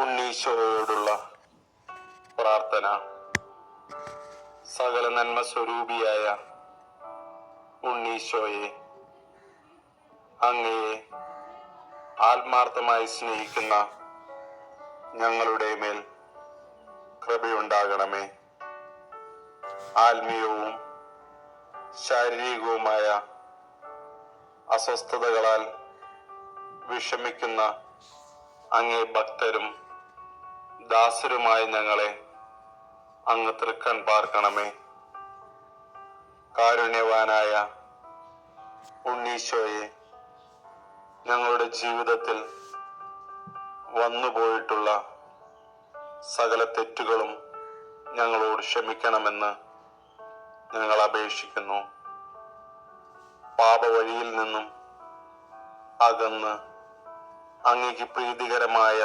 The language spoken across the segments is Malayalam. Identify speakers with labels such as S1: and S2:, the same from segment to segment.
S1: ഉണ്ണീശോയോടുള്ള പ്രാർത്ഥന സകല നന്മ സ്വരൂപിയായ ഉണ്ണീശോയെ അങ്ങയെ ആത്മാർത്ഥമായി സ്നേഹിക്കുന്ന ഞങ്ങളുടെ മേൽ കൃപയുണ്ടാകണമേ. ആത്മീയവും ശാരീരികവുമായ അസ്വസ്ഥതകളാൽ വിഷമിക്കുന്ന അങ്ങേ ഭക്തരും ദാസരുമായ ഞങ്ങളെ അങ്ങ് തൃക്കൺ പാർക്കണമേ. കാരുണ്യവാനായ ഉണ്ണീശോയെ ഞങ്ങളുടെ ജീവിതത്തിൽ വന്നുപോയിട്ടുള്ള സകല തെറ്റുകളും ഞങ്ങളോട് ക്ഷമിക്കണമെന്ന് ഞങ്ങൾ അപേക്ഷിക്കുന്നു. പാപവഴിയിൽ നിന്നും അകന്ന് അങ്ങേക്ക് പ്രീതികരമായ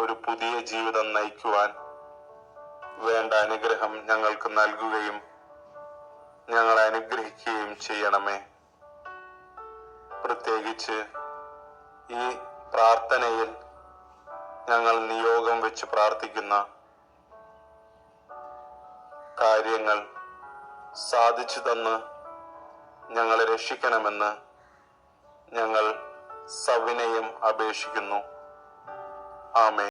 S1: ഒരു പുതിയ ജീവിതം നയിക്കുവാൻ വേണ്ട അനുഗ്രഹം ഞങ്ങൾക്ക് നൽകുകയും ഞങ്ങൾ അനുഗ്രഹിക്കുകയും ചെയ്യണമേ. പ്രത്യേകിച്ച് ഈ പ്രാർത്ഥനയിൽ ഞങ്ങൾ നിയോഗം വെച്ച് പ്രാർത്ഥിക്കുന്ന കാര്യങ്ങൾ സാധിച്ചു തന്ന് ഞങ്ങളെ രക്ഷിക്കണമെന്ന് ഞങ്ങൾ സവിനയം അപേക്ഷിക്കുന്നു. ஆமே